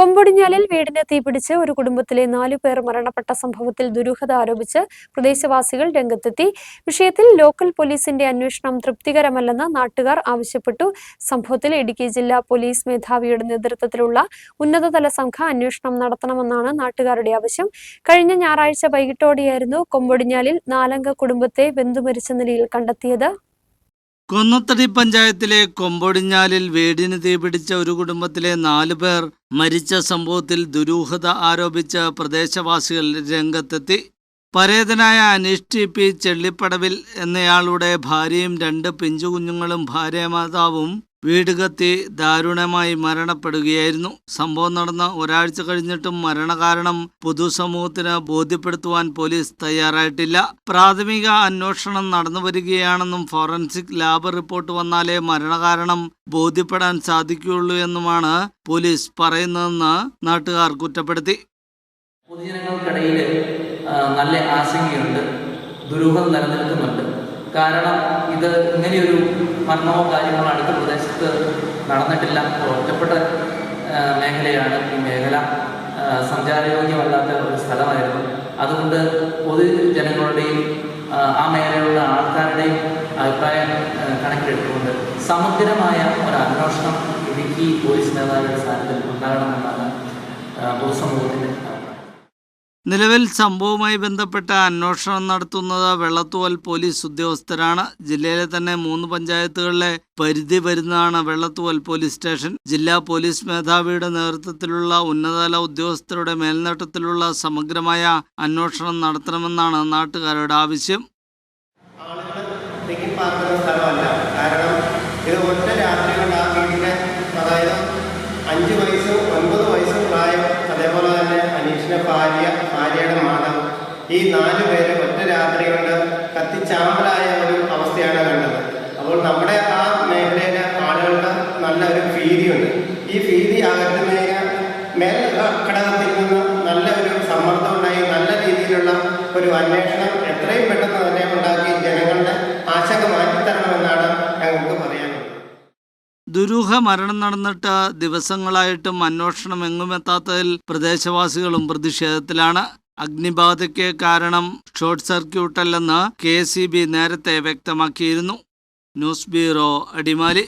കൊമ്പൊടിഞ്ഞാലിൽ വീടിന് തീപിടിച്ച് ഒരു കുടുംബത്തിലെ നാലു പേർ മരണപ്പെട്ട സംഭവത്തിൽ ദുരൂഹത ആരോപിച്ച് പ്രദേശവാസികൾ രംഗത്തെത്തി. വിഷയത്തിൽ ലോക്കൽ പോലീസിന്റെ അന്വേഷണം തൃപ്തികരമല്ലെന്ന് നാട്ടുകാർ ആവശ്യപ്പെട്ടു. സംഭവത്തിൽ ഇടുക്കി ജില്ലാ പോലീസ് മേധാവിയുടെ നേതൃത്വത്തിലുള്ള ഉന്നതതല സംഘം അന്വേഷണം നടത്തണമെന്നാണ് നാട്ടുകാരുടെ ആവശ്യം. കഴിഞ്ഞ ഞായറാഴ്ച വൈകിട്ടോടെയായിരുന്നു കൊമ്പൊടിഞ്ഞാലിൽ നാലംഗ കുടുംബത്തെ ബന്ധുമരിച്ച നിലയിൽ കണ്ടെത്തിയത്. കൊന്നത്തടി പഞ്ചായത്തിലെ കൊമ്പൊടിഞ്ഞാലിൽ വീടിന് തീപിടിച്ച ഒരു കുടുംബത്തിലെ നാലു പേർ മരിച്ച സംഭവത്തിൽ ദുരൂഹത ആരോപിച്ച് പ്രദേശവാസികൾ രംഗത്തെത്തി. പരേതനായ അനിഷ്ടി പി. ചെള്ളിപ്പടവിൽ എന്നയാളുടെ ഭാര്യയും രണ്ട് പിഞ്ചുകുഞ്ഞുങ്ങളും ഭാര്യമാതാവും വീട് കത്തി ദാരുണമായി മരണപ്പെടുകയായിരുന്നു. സംഭവം നടന്ന ഒരാഴ്ച കഴിഞ്ഞിട്ടും മരണകാരണം പൊതുസമൂഹത്തിന് ബോധ്യപ്പെടുത്തുവാൻ പോലീസ് തയ്യാറായിട്ടില്ല. പ്രാഥമിക അന്വേഷണം നടന്നു വരികയാണെന്നും ഫോറൻസിക് ലാബ് റിപ്പോർട്ട് വന്നാലേ മരണകാരണം ബോധ്യപ്പെടാൻ സാധിക്കുകയുള്ളൂ എന്നുമാണ് പോലീസ് പറയുന്നതെന്ന് നാട്ടുകാർ കുറ്റപ്പെടുത്തി. പൊതുജനങ്ങൾക്കിടയിൽ നല്ല ആശങ്കയുണ്ട് ദുരൂഹം നിലനിൽക്കുന്നുണ്ട്. കാരണം ഇത് ഇങ്ങനെയൊരു മരണമോ കാര്യങ്ങളോ അടുത്ത പ്രദേശത്ത് നടന്നിട്ടില്ല. ഒറ്റപ്പെട്ട മേഖലയാണ് ഈ മേഖല. സഞ്ചാരയോഗ്യമല്ലാത്ത ഒരു സ്ഥലമായിരുന്നു. അതുകൊണ്ട് പൊതുജനങ്ങളുടെയും ആ, മേഖലയിലുള്ള ആൾക്കാരുടെയും അഭിപ്രായം കണക്കിലെടുത്തുകൊണ്ട് സമഗ്രമായ ഒരു അന്വേഷണം ഇടുക്കി പോലീസ് മേധാവിയുടെ സ്ഥാനത്തിൽ ഉണ്ടാകണമെന്നാണ് പൊതുസമൂഹത്തിന്റെ നിലവിൽ സംഭവവുമായി ബന്ധപ്പെട്ട അന്വേഷണം നടത്തുന്നത് വെള്ളത്തുവൽ പോലീസ് ഉദ്യോഗസ്ഥരാണ്. ജില്ലയിലെ തന്നെ മൂന്ന് പഞ്ചായത്തുകളിലെ പരിധി വരുന്നതാണ് വെള്ളത്തുവൽ പോലീസ് സ്റ്റേഷൻ. ജില്ലാ പോലീസ് മേധാവിയുടെ നേതൃത്വത്തിലുള്ള ഉന്നതതല ഉദ്യോഗസ്ഥരുടെ മേൽനോട്ടത്തിലുള്ള സമഗ്രമായ അന്വേഷണം നടത്തണമെന്നാണ് നാട്ടുകാരുടെ ആവശ്യം. കാരണം ഒറ്റ ആ അതായത് അഞ്ച് വയസ്സും ഒൻപത് വയസ്സും പ്രായം അതേപോലെ തന്നെ അനീഷിന്റെ ഭാര്യ ഈ നാല് പേര് ഒറ്റ രാത്രി കൊണ്ട് കത്തിച്ചാമ്പലായ ഒരു അവസ്ഥയാണ് കണ്ടത്. അപ്പോൾ നമ്മുടെ ആ മേഖലയിലെ ആളുകൾക്ക് നല്ല ഒരു ഭീതിയുണ്ട്. ഈ ഭീതി അകറ്റുന്നതിന് മേൽ ഘടകത്തിൽ നിന്ന് നല്ല ഒരു സമ്മർദ്ദം ഉണ്ടായി നല്ല രീതിയിലുള്ള ഒരു അന്വേഷണം എത്രയും പെട്ടെന്ന് തന്നെ ഉണ്ടാക്കി ജനങ്ങളുടെ ആശങ്ക മാറ്റിത്തരണമെന്നാണ് ഞങ്ങൾക്ക് പറയാനുള്ളത്. ദുരൂഹ മരണം നടന്നിട്ട് ദിവസങ്ങളായിട്ടും അന്വേഷണം എങ്ങുമെത്താത്തതിൽ പ്രദേശവാസികളും പ്രതിഷേധത്തിലാണ്. അഗ്നിബാധയ്ക്ക് കാരണം ഷോർട്ട് സർക്യൂട്ടല്ലെന്ന് കെ നേരത്തെ വ്യക്തമാക്കിയിരുന്നു. News bureau Adimali.